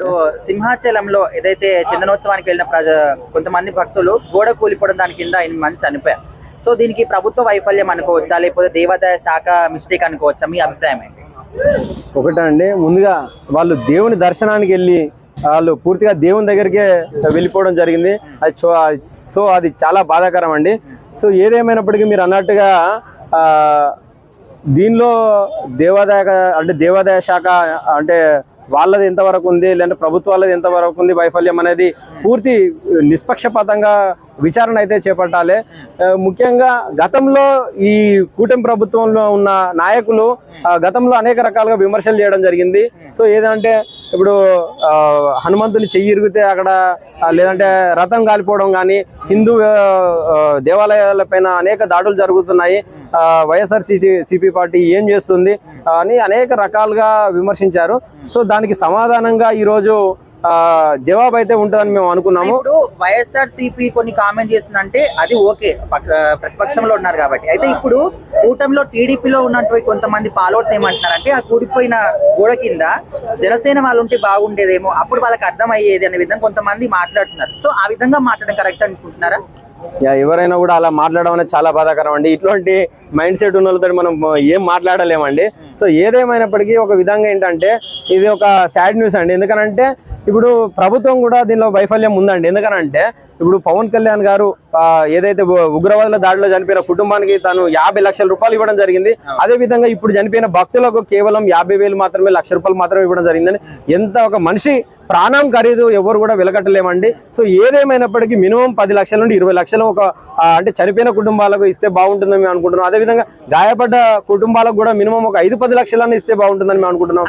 So సింహాచలంలో ఏదైతే చందనోత్సవానికి వెళ్ళిన ప్రజ కొంతమంది భక్తులు గోడ కూలిపోవడం దాని కింద ఎనిమిది మంది చనిపోయారు. సో దీనికి ప్రభుత్వ వైఫల్యం అనుకోవచ్చా? లేకపోతే దేవాదాయ శాఖ మిస్టేక్ అనుకోవచ్చా? మీ అభిప్రాయం ఏంటి? ఒకటండి ముందుగా వాళ్ళు దేవుని దర్శనానికి వెళ్ళి వాళ్ళు పూర్తిగా దేవుని దగ్గరికే వెళ్ళిపోవడం జరిగింది. అది సో అది చాలా బాధాకరం అండి. సో ఏదేమైనప్పటికీ మీరు అన్నట్టుగా దీనిలో దేవాదాయ అంటే దేవాదాయ శాఖ అంటే వాళ్ళది ఎంతవరకు ఉంది లేదంటే ప్రభుత్వాలది ఎంతవరకు ఉంది వైఫల్యం అనేది పూర్తి నిష్పక్షపాతంగా విచారణ అయితే చేపట్టాలి. ముఖ్యంగా గతంలో ఈ కూటమి ప్రభుత్వంలో ఉన్న నాయకులు గతంలో అనేక రకాలుగా విమర్శలు చేయడం జరిగింది. సో ఏదంటే ఇప్పుడు హనుమంతుని చెయ్యి ఇరిగితే అక్కడ లేదంటే రథం కాలిపోవడం కానీ హిందూ దేవాలయాల పైన దేవాలయాలపైన అనేక దాడులు జరుగుతున్నాయి. వైఎస్ఆర్ సిపి పార్టీ ఏం చేస్తుంది అని అనేక రకాలుగా విమర్శించారు. సో దానికి సమాధానంగా ఈరోజు జవాబు అయితే ఉంటుందని మేము అనుకున్నాము. వైఎస్ఆర్ సిపి కొన్ని కామెంట్ చేస్తుందంటే అది ఓకే. ప్రతిపక్షంలో ఉన్నారు కాబట్టి. అయితే ఇప్పుడు కూటమిలో టీడీపీలో ఉన్నటువంటి కొంతమంది ఫాలోవర్స్ ఏమంటున్నారంటే ఆ కూడిపోయిన గోడ కింద జనసేన వాళ్ళు ఉంటే బాగుండేదేమో అప్పుడు వాళ్ళకి అర్థమయ్యేది అనే విధంగా కొంతమంది మాట్లాడుతున్నారు. సో ఆ విధంగా మాట్లాడడం కరెక్ట్ అనుకుంటున్నారా? ఎవరైనా కూడా అలా మాట్లాడడం అనేది చాలా బాధాకరం అండి. ఇట్లాంటి మైండ్ సెట్ ఉన్న వాళ్ళతో మనం ఏం మాట్లాడలేమండి. సో ఏదేమైనప్పటికీ ఒక విధంగా ఏంటంటే ఇది ఒక సాడ్ న్యూస్ అండి. ఎందుకనంటే ఇప్పుడు ప్రభుత్వం కూడా దీనిలో వైఫల్యం ఉందండి. ఎందుకనంటే ఇప్పుడు పవన్ కళ్యాణ్ గారు ఏదైతే ఉగ్రవాదుల దాడిలో చనిపోయిన కుటుంబానికి తను యాభై లక్షల రూపాయలు ఇవ్వడం జరిగింది. అదే విధంగా ఇప్పుడు చనిపోయిన భక్తులకు కేవలం యాభై వేలు మాత్రమే లక్ష రూపాయలు మాత్రమే ఇవ్వడం జరిగిందని ఎంత ఒక మనిషి ప్రాణం ఖరీదు ఎవరు కూడా వెలకట్టలేమండి. సో ఏదేమైనప్పటికీ మినిమం పది లక్షల నుండి ఇరవై లక్షలు ఒక అంటే చనిపోయిన కుటుంబాలకు ఇస్తే బాగుంటుందని మేము అనుకుంటున్నాం. అదేవిధంగా గాయపడ్డ కుటుంబాలకు కూడా మినిమం ఒక ఐదు పది లక్షలన్నా ఇస్తే బాగుంటుందని మేము అనుకుంటున్నాం.